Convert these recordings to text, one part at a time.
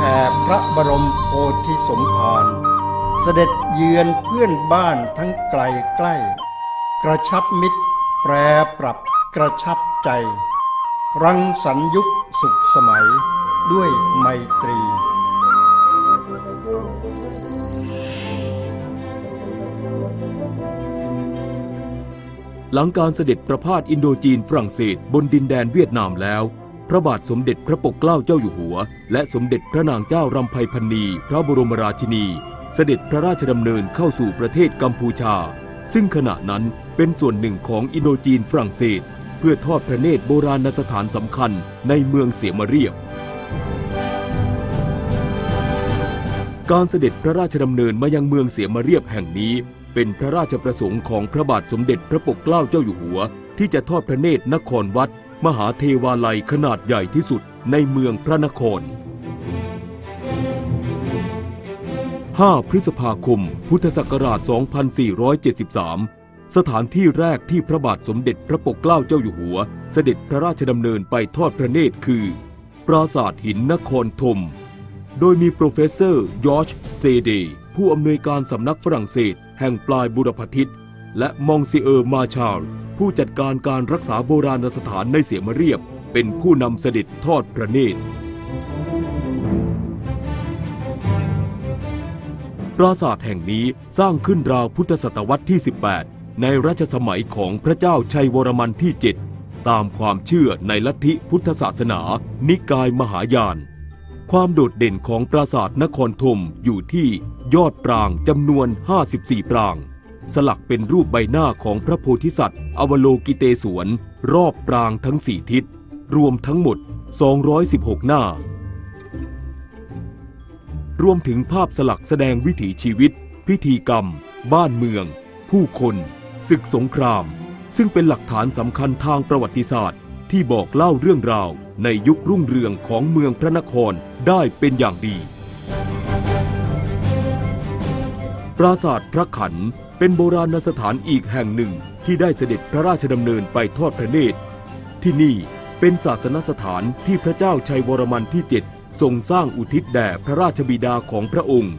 แผ่พระบรมโพธิสมภารเสด็จเยือนเพื่อนบ้านทั้งไกลใกล้ กระชับมิตร แปรปรับกระชับใจ รังสรรยุคสุขสมัยด้วยไมตรีหลังการเสด็จประพาสอินโดจีนฝรั่งเศสบนดินแดนเวียดนามแล้ว พระบาทสมเด็จพระปกเกล้าเจ้าอยู่หัว และสมเด็จพระนางเจ้ารำไพพันนีพระบรมราชินี เสด็จพระราชดำเนินเข้าสู่ประเทศกัมพูชา ซึ่งขณะนั้นเป็นส่วนหนึ่งของอินโดจีนฝรั่งเศส เพื่อทอดพระเนตรโบราณสถานสำคัญในเมืองเสียมาเรียบ การเสด็จพระราชดำเนินมายังเมืองเสียมาเรียบแห่งนี้ เป็นพระราชประสงค์ของพระบาทสมเด็จพระปกเกล้าเจ้าอยู่หัว ที่จะทอดพระเนตรนครวัด มหาเทวาลัยขนาดใหญ่ที่สุดในเมืองพระนคร 5 พฤษภาคม พุทธศักราช 2473 สถานที่แรกที่พระบาทสมเด็จพระปกเกล้าเจ้าอยู่หัว เสด็จพระราชดำเนินไปทอดพระเนตรคือ ปราสาทหินนครธม โดยมีโปรเฟสเซอร์ยอร์ชเซเดย์ผู้อำนวยการสำนักฝรั่งเศส แห่งปลายบุรพทิศ และมองซิเออร์มาชาล ผู้จัดการการรักษาโบราณสถานในเสียมเรียบ เป็นผู้นำเสด็จทอดพระเนตรปราสาทแห่งนี้สร้างขึ้นราวพุทธศตวรรษที่ 18 ในรัชสมัยของพระเจ้าชัยวรมันที่ 7 ตามความเชื่อในลัทธิพุทธศาสนา นิกายมหายาน ความโดดเด่นของปราสาทนครธมอยู่ที่ยอดปรางจำนวน 54 ปราง สลักเป็นรูปใบหน้าของพระโพธิสัตว์ อวโลกิเตศวน รอบปรางทั้งสี่ทิศ รวมทั้งหมด 216 หน้า รวมถึงภาพสลักแสดงวิถีชีวิต พิธีกรรม บ้านเมือง ผู้คนศึกสงคราม ซึ่งเป็นหลักฐานสำคัญทางประวัติศาสตร์ ที่บอกเล่าเรื่องราวในยุครุ่งเรืองของเมืองพระนครได้เป็นอย่างดี ปราสาทพระขันเป็นโบราณสถานอีกแห่งหนึ่งที่ได้เสด็จพระราชดำเนินไปทอดพระเนตร ที่นี่เป็นศาสนสถานที่พระเจ้าชัยวรมันที่ 7 ทรงสร้างอุทิศแด่พระราชบิดาของพระองค์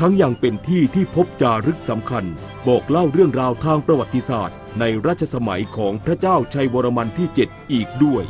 ทั้งยังเป็นที่ที่พบจารึกสำคัญ บอกเล่าเรื่องราวทางประวัติศาสตร์ ในรัชสมัยของพระเจ้าชัยวรมันที่ 7 อีกด้วย